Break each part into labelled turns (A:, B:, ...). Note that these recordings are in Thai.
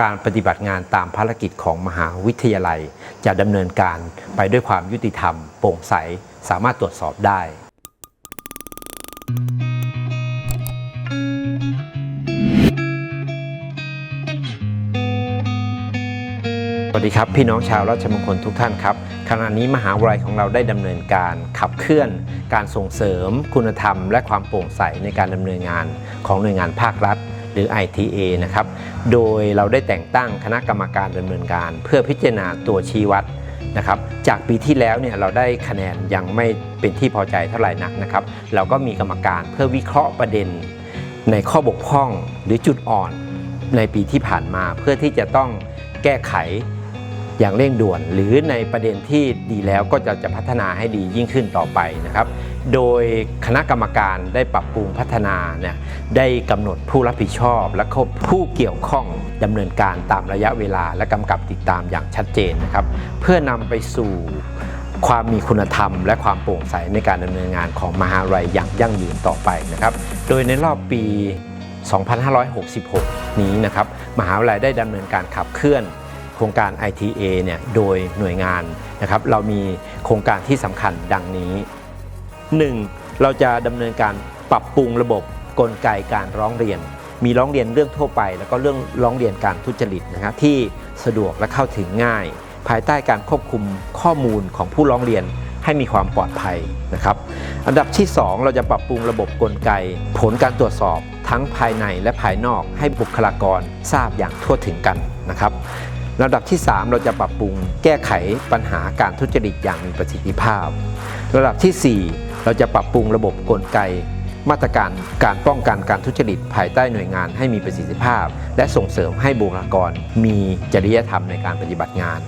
A: การปฏิบัติงานตามภารกิจของมหาวิทยาลัย จะดำเนินการไปด้วยความยุติธรรม โปร่งใส สามารถตรวจสอบได้ สวัสดีครับ พี่น้องชาวราชมงคลทุกท่านครับ ขณะนี้มหาวิทยาลัยของเราได้ดำเนินการขับเคลื่อน การส่งเสริม คุณธรรม และความโปร่งใสในการดำเนินงานของหน่วยงานภาครัฐ หรือ ITA นะครับ โดยเราได้แต่งตั้งคณะกรรมการดำเนินการ เพื่อพิจารณาตัวชี้วัดนะครับ จากปีที่แล้วเนี่ยเราได้คะแนนยังไม่เป็นที่พอใจเท่าไหร่นักนะครับ เราก็มีกรรมการเพื่อวิเคราะห์ประเด็น ในข้อบกพร่องหรือจุดอ่อนในปีที่ผ่านมาเพื่อที่จะต้องแก้ไขอย่างเร่งด่วน หรือในประเด็นที่ดีแล้วก็จะจะพัฒนาให้ดียิ่งขึ้นต่อไปนะครับ โดยคณะกรรมการได้ปรับปรุงพัฒนาเนี่ยได้กำหนดผู้รับผิดชอบ และผู้เกี่ยวข้องดำเนินการตามระยะเวลา และกำกับติดตามอย่างชัดเจนนะครับ เพื่อนำไปสู่ความมีคุณธรรม และความโปร่งใสในการดำเนินงานของมหาวิทยาลัยอย่างยั่งยืนต่อไปนะครับ โดยในรอบปี 2566 นี้นะครับมหาวิทยาลัยได้ดำเนินการขับเคลื่อนโครงการ ITA เนี่ยโดยหน่วยงานนะครับ เรามีโครงการที่สำคัญดังนี้ 1. เราจะดำเนินการปรับปรุงระบบกลไกการร้องเรียน มีร้องเรียนเรื่องทั่วไป แล้วก็เรื่องร้องเรียนการทุจริตนะครับที่สะดวกและเข้าถึงง่าย ภายใต้การควบคุมข้อมูลของผู้ร้องเรียนให้มีความปลอดภัยนะครับ อันดับที่ 2 เราจะปรับปรุงระบบกลไก ผลการตรวจสอบทั้งภายในและภายนอกให้บุคลากรทราบอย่างทั่วถึงกันนะครับลำดับที่ 3 เราจะปรับปรุงแก้ไขปัญหาการทุจริตอย่างมีประสิทธิภาพระดับทีสี่4 เราจะปรับปรุงระบบกลไก มาตรการการป้องกันการทุจริตภายใต้หน่วยงานให้มีประสิทธิภาพ และส่งเสริมให้บุคลากรมีจริยธรรมในการปฏิบัติงาน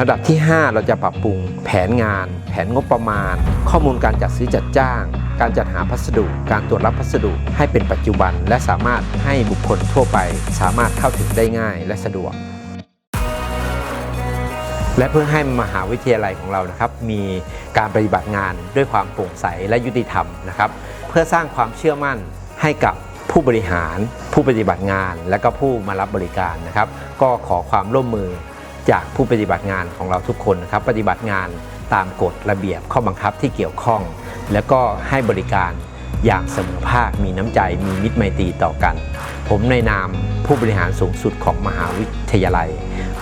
A: ระดับที่ 5 เราจะปรับปรุงแผนงาน แผนงบประมาณ ข้อมูลการจัดซื้อจัดจ้าง การจัดหาพัสดุ การตรวจรับพัสดุให้เป็นปัจจุบัน และสามารถให้บุคคลทั่วไป สามารถเข้าถึงได้ง่ายและสะดวก และเพื่อให้มหาวิทยาลัยของเรานะครับมีการปฏิบัติงานด้วยความโปร่งใสและยุติธรรมนะครับเพื่อสร้างความเชื่อมั่นให้กับผู้บริหาร ผู้ปฏิบัติงาน และก็ผู้มารับบริการนะครับ ก็ขอความร่วมมือจากผู้ปฏิบัติงานของเราทุกคนนะครับ ปฏิบัติงานตามกฎระเบียบข้อบังคับที่เกี่ยวข้อง แล้วก็ให้บริการอย่างเสมอภาคมีน้ำใจมีมิตรไมตรีต่อกัน ผมในนาม ผู้บริหารสูงสุดของมหาวิทยาลัย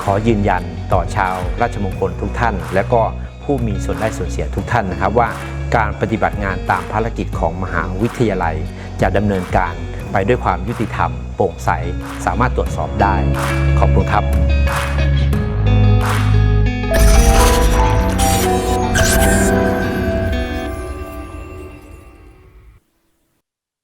A: ขอยืนยันต่อชาวราชมงคลทุกท่าน และก็ผู้มีส่วนได้ส่วนเสียทุกท่านนะครับว่าการปฏิบัติงานตามภารกิจของมหาวิทยาลัย จะดำเนินการไปด้วยความยุติธรรม โปร่งใส สามารถตรวจสอบได้ ขอบคุณครับ